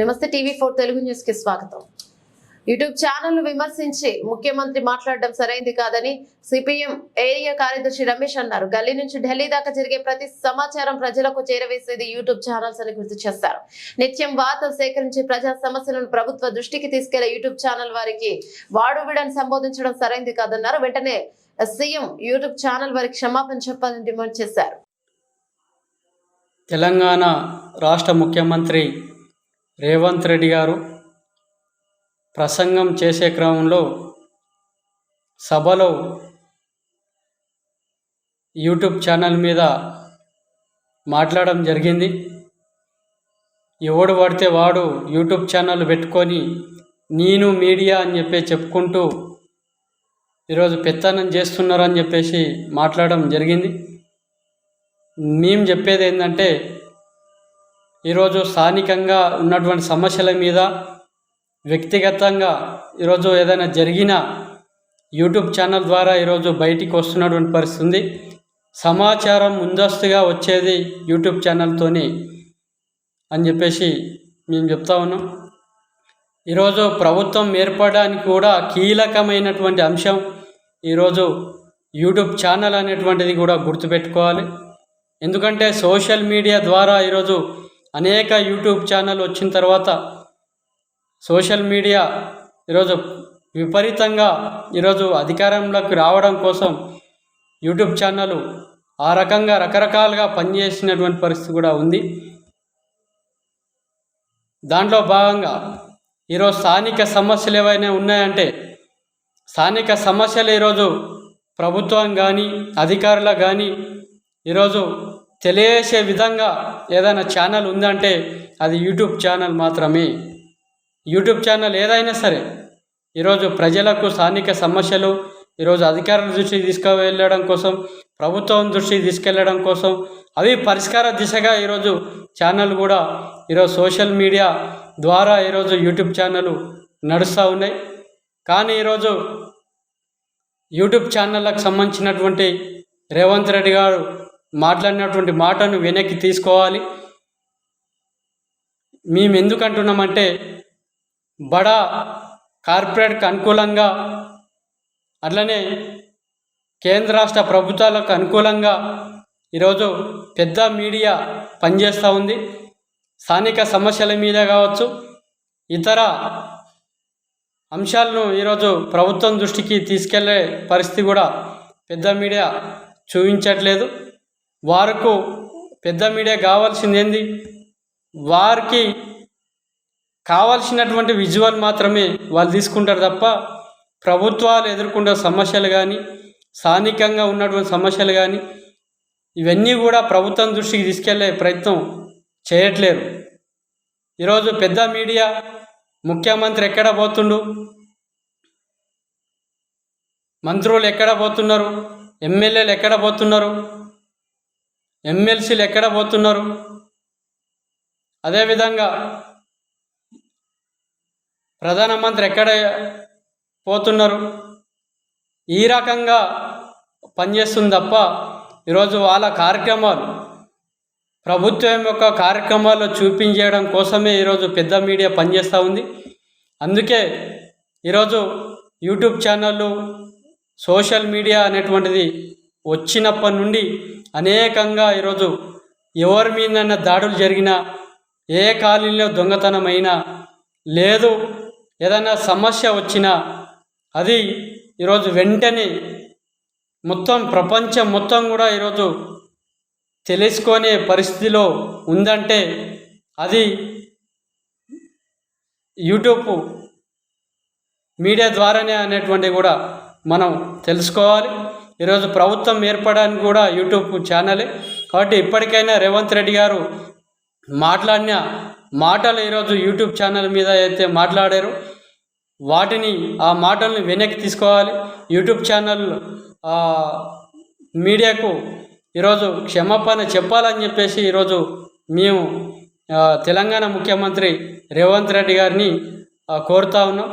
నమస్తే TV four Telugu న్యూస్కి స్వాగతం. యూట్యూబ్ ఛానల్ విమర్శించి ముఖ్యమంత్రి మాట్లాడడం సరైంది కాదని సిపిఎం ఏరియా కార్యదర్శి రమేష్ అన్నారు. గల్లీ నుంచి ఢిల్లీ దాకా జరిగే ప్రతి సమాచారం ప్రజలకు చేరవేసేది యూట్యూబ్ ఛానల్స్ అని గుర్తు చేశారు. నిత్యం వార్తలు సేకరించి ప్రజా సమస్యలను ప్రభుత్వ దృష్టికి తీసుకెళ్ళే యూట్యూబ్ ఛానల్ వారికి వాడువిడని సంబోధించడం సరైంది కాదన్నారు. వెంటనే సీఎం యూట్యూబ్ ఛానల్ వారికి క్షమాపణ చెప్పాలని డిమాండ్ చేశారు. తెలంగాణ రాష్ట్ర ముఖ్యమంత్రి రేవంత్ రెడ్డి గారు ప్రసంగం చేసే క్రమంలో సభలో యూట్యూబ్ ఛానల్ మీద మాట్లాడడం జరిగింది. ఎవడు పడితే వాడు యూట్యూబ్ ఛానల్ పెట్టుకొని నేను మీడియా అని చెప్పి చెప్పుకుంటూ ఈరోజు పెత్తనం చేస్తున్నారని చెప్పేసి మాట్లాడడం జరిగింది. మేము చెప్పేది ఏంటంటే ఈరోజు స్థానికంగా ఉన్నటువంటి సమస్యల మీద వ్యక్తిగతంగా ఈరోజు ఏదైనా జరిగిన యూట్యూబ్ ఛానల్ ద్వారా ఈరోజు బయటికి వస్తున్నటువంటి పరిస్థితి. ఉంది సమాచారం ముందస్తుగా వచ్చేది యూట్యూబ్ ఛానల్తోని అని చెప్పేసి మేము చెప్తా ఉన్నాం. ఈరోజు ప్రభుత్వం ఏర్పడడానికి కూడా కీలకమైనటువంటి అంశం ఈరోజు యూట్యూబ్ ఛానల్ అనేటువంటిది కూడా గుర్తుపెట్టుకోవాలి. ఎందుకంటే సోషల్ మీడియా ద్వారా ఈరోజు అనేక యూట్యూబ్ ఛానల్ వచ్చిన తర్వాత సోషల్ మీడియా ఈరోజు విపరీతంగా ఈరోజు అధికారంలోకి రావడం కోసం యూట్యూబ్ ఛానల్ ఆ రకంగా రకరకాలుగా పనిచేసినటువంటి పరిస్థితి కూడా ఉంది. దాంట్లో భాగంగా ఈరోజు స్థానిక సమస్యలు ఏవైనా ఉన్నాయంటే స్థానిక సమస్యలు ఈరోజు ప్రభుత్వం కానీ అధికారులకు కానీ ఈరోజు తెలియసే విధంగా ఏదైనా ఛానల్ ఉందంటే అది యూట్యూబ్ ఛానల్ మాత్రమే. యూట్యూబ్ ఛానల్ ఏదైనా సరే ఈరోజు ప్రజలకు స్థానిక సమస్యలు ఈరోజు అధికారుల దృష్టికి తీసుకువెళ్ళడం కోసం ప్రభుత్వం దృష్టికి తీసుకెళ్ళడం కోసం అవి పరిష్కార దిశగా ఈరోజు ఛానల్ కూడా ఈరోజు సోషల్ మీడియా ద్వారా ఈరోజు యూట్యూబ్ ఛానల్ నడుస్తూ ఉన్నాయి. కానీ ఈరోజు యూట్యూబ్ ఛానళ్ళకు సంబంధించినటువంటి రేవంత్ రెడ్డి గారు మాట్లాడినటువంటి మాటను వెనక్కి తీసుకోవాలి. మేము ఎందుకు అంటున్నామంటే బడా కార్పొరేట్కి అనుకూలంగా అట్లనే కేంద్ర రాష్ట్ర ప్రభుత్వాలకు అనుకూలంగా ఈరోజు పెద్ద మీడియా పనిచేస్తూ ఉంది. స్థానిక సమస్యల మీద కావచ్చు ఇతర అంశాలను ఈరోజు ప్రభుత్వం దృష్టికి తీసుకెళ్ళే పరిస్థితి కూడా పెద్ద మీడియా చూపించట్లేదు. వారకు పెద్ద మీడియా కావాల్సింది ఏంది వారికి కావాల్సినటువంటి విజువల్ మాత్రమే వాళ్ళు తీసుకుంటారు తప్ప ప్రభుత్వాలు ఎదుర్కొంటే సమస్యలు కానీ స్థానికంగా ఉన్నటువంటి సమస్యలు కానీ ఇవన్నీ కూడా ప్రభుత్వం దృష్టికి తీసుకెళ్ళే ప్రయత్నం చేయట్లేరు. ఈరోజు పెద్ద మీడియా ముఖ్యమంత్రి ఎక్కడ పోతుండు? మంత్రులు ఎక్కడ పోతున్నారు? ఎమ్మెల్యేలు ఎక్కడ పోతున్నారు? ఎమ్మెల్సీలు ఎక్కడ పోతున్నారు? అదేవిధంగా ప్రధానమంత్రి ఎక్కడ పోతున్నారు? ఈ రకంగా పనిచేస్తుంది తప్ప ఈరోజు వాళ్ళ కార్యక్రమాలు ప్రభుత్వం యొక్క కార్యక్రమాలు చూపించేయడం కోసమే ఈరోజు పెద్ద మీడియా పనిచేస్తూ ఉంది. అందుకే ఈరోజు యూట్యూబ్ ఛానళ్ళు సోషల్ మీడియా అనేటువంటిది వచ్చినప్పటి నుండి అనేకంగా ఈరోజు ఎవరి మీదైనా దాడులు జరిగినా ఏ కాలనీలో దొంగతనమైనా లేదు ఏదైనా సమస్య వచ్చినా అది ఈరోజు వెంటనే మొత్తం ప్రపంచం మొత్తం కూడా ఈరోజు తెలుసుకునే పరిస్థితిలో ఉందంటే అది యూట్యూబ్ మీడియా ద్వారానే అనేటువంటి కూడా మనం తెలుసుకోవాలి. ఈరోజు ప్రభుత్వం ఏర్పడడానికి కూడా యూట్యూబ్ ఛానలే. కాబట్టి ఇప్పటికైనా రేవంత్ రెడ్డి గారు మాట్లాడిన మాటలు ఈరోజు యూట్యూబ్ ఛానల్ మీద అయితే మాట్లాడారు. వాటిని ఆ మాటలను వెనక్కి తీసుకోవాలి. యూట్యూబ్ ఛానల్ మీడియాకు ఈరోజు క్షమాపణ చెప్పాలని చెప్పేసి ఈరోజు మేము తెలంగాణ ముఖ్యమంత్రి రేవంత్ రెడ్డి గారిని కోరుతా ఉన్నాం.